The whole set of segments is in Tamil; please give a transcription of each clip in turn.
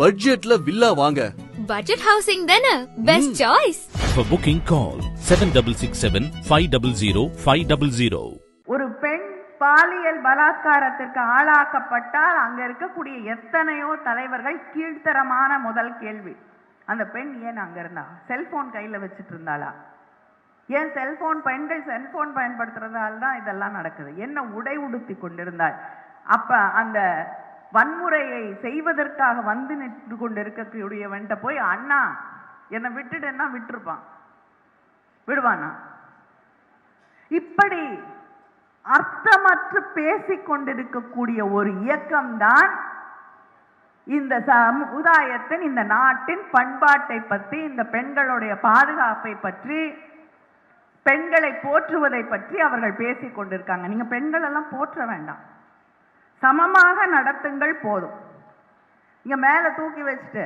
பட்ஜெட்ல வில்லா வாங்க. பட்ஜெட் ஹவுசிங் தானே? Best choice For booking, call 7667 500 500. ஒரு பெண் பாலியல் பலாத்காரத்திற்கு ஆளாக்கப்பட்டால் அங்க இருக்கக்கூடிய எத்தனையோ தலைவர்கள் கீழ்த்தரமான முதல் கேள்வி. அந்த பெண் ஏன் அங்க இருந்தா? செல்போன் கையில வச்சுட்டு இருந்தாளா? ஏன் செல்போன் பெண்கள் செல்போன் பயன்படுத்துறதால தான் இதெல்லாம் நடக்குது? என்ன உடை உடுத்தி கொண்டிருந்தாள்? அப்ப அந்த வன்முறையை செய்வதற்காக வந்து நின்று கொண்டு இருக்கக்கூடியவன்ட்ட போய் அண்ணா என்னை விட்டுடுன்னா விட்டுருப்பான். விடுவானா? இப்படி அர்த்தமற்று பேசிக் கொண்டிருக்கக்கூடிய ஒரு இயக்கம்தான் இந்த சமுதாயத்தின் இந்த நாட்டின் பண்பாட்டை பற்றி இந்த பெண்களுடைய பாதுகாப்பை பற்றி பெண்களை போற்றுவதை பற்றி அவர்கள் பேசிக்கொண்டிருக்காங்க கொண்டிருக்காங்க. நீங்க பெண்கள் எல்லாம் போற்ற வேண்டாம். சமமாக நடத்துங்கள் போதும். இங்கே மேலே தூக்கி வச்சுட்டு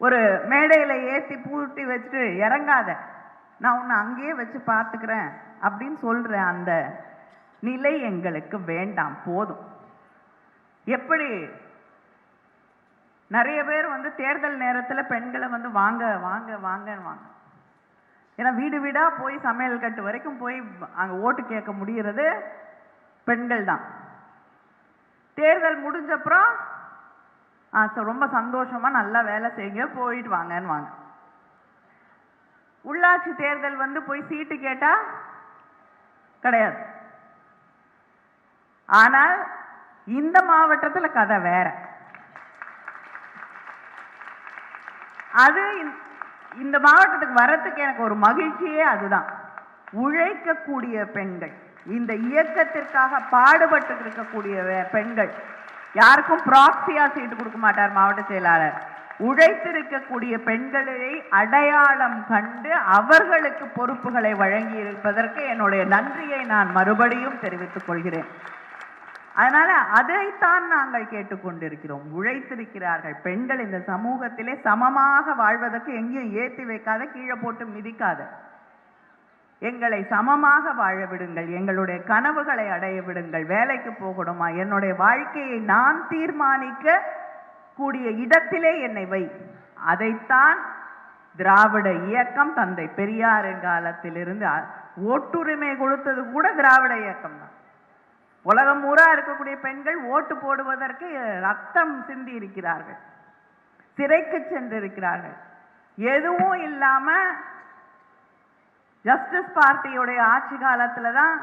ஒரு மேடையில் ஏற்றி பூட்டி வச்சுட்டு இறங்காத நான் உன்னை அங்கேயே வச்சு பார்த்துக்கிறேன் அப்படின்னு சொல்கிற அந்த நிலை எங்களுக்கு வேண்டாம் போதும். எப்படி? நிறைய பேர் வந்து தேர்தல் நேரத்தில் பெண்களை வந்து வாங்க வாங்க வாங்கன்னு வாங்க ஏன்னா வீடு வீடாக போய் சமையல் கட்டு வரைக்கும் போய் அங்கே ஓட்டு கேட்க முடிகிறது பெண்கள் தான். தேர்தல் முடிஞ்சப்புறம் ஆ ரொம்ப சந்தோஷமா நல்லா வேலை செய்யுங்க போயிட்டு வாங்கன்னு வாங்க. உள்ளாட்சி தேர்தல் வந்து போய் சீட்டு கேட்டா கிடையாது. ஆனால் இந்த மாவட்டத்தில் கதை வேற. அது இந்த- இந்த மாவட்டத்துக்கு வரத்துக்கு எனக்கு ஒரு மகிழ்ச்சியே அதுதான். உழைக்கக்கூடிய பெண்கள். இந்த இயக்கத்திற்காக பாடுபட்டு இருக்கக்கூடிய பெண்கள். யாருக்கும் ப்ராக்சியா சீட்டு கொடுக்க மாட்டார் மாவட்ட செயலாளர். உழைத்திருக்கக்கூடிய பெண்களை அடையாளம் கண்டு அவர்களுக்கு பொறுப்புகளை வழங்கி இருப்பதற்கு என்னுடைய நன்றியை நான் மறுபடியும் தெரிவித்துக் கொள்கிறேன். அதனால அதைத்தான் நாங்கள் கேட்டுக்கொண்டிருக்கிறோம். உழைத்திருக்கிறார்கள் பெண்கள் இந்த சமூகத்திலே சமமாக வாழ்வதற்கு எங்கேயும் ஏற்றி வைக்காத கீழே போட்டு மிதிக்காத. எங்களை சமமாக வாழ விடுங்கள். எங்களுடைய கனவுகளை அடைய விடுங்கள். வேலைக்கு போகணுமா? என்னுடைய வாழ்க்கையை நான் தீர்மானிக்க கூடிய இடத்திலே என்னை வை. அதைத்தான் திராவிட இயக்கம் தந்தை பெரியாரின் காலத்திலிருந்து ஓட்டுரிமை கொடுத்தது கூட திராவிட இயக்கம் தான். உலகம் ஊரா இருக்கக்கூடிய பெண்கள் ஓட்டு போடுவதற்கு ரத்தம் சிந்தி இருக்கிறார்கள். சிறைக்கு சென்றிருக்கிறார்கள். எதுவும் இல்லாம ஜஸ்டிஸ் பார்ட்டியுடைய ஆட்சி காலத்தில் தான்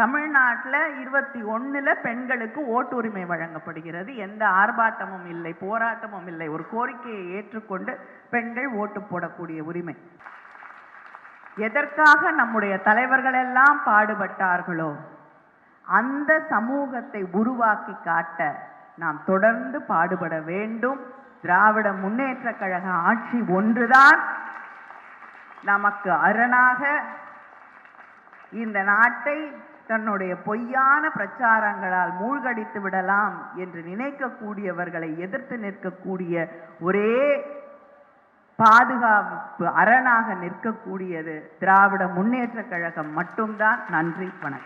தமிழ்நாட்டில் இருபத்தி ஒன்றில் பெண்களுக்கு ஓட்டுரிமை வழங்கப்படுகிறது. எந்த ஆர்ப்பாட்டமும் இல்லை போராட்டமும் இல்லை. ஒரு கோரிக்கையை ஏற்றுக்கொண்டு பெண்கள் ஓட்டு போடக்கூடிய உரிமை. எதற்காக நம்முடைய தலைவர்கள் எல்லாம் பாடுபட்டார்களோ அந்த சமூகத்தை உருவாக்கி காட்ட நாம் தொடர்ந்து பாடுபட வேண்டும். திராவிட முன்னேற்ற கழக ஆட்சி ஒன்றுதான் நமக்கு அரணாக இந்த நாட்டை தன்னுடைய பொய்யான பிரச்சாரங்களால் மூழ்கடித்து விடலாம் என்று நினைக்கக்கூடியவர்களை எதிர்த்து நிற்கக்கூடிய ஒரே பாதுகாப்பு அரணாக நிற்கக்கூடியது திராவிட முன்னேற்ற கழகம் மட்டும்தான். நன்றி வணக்கம்.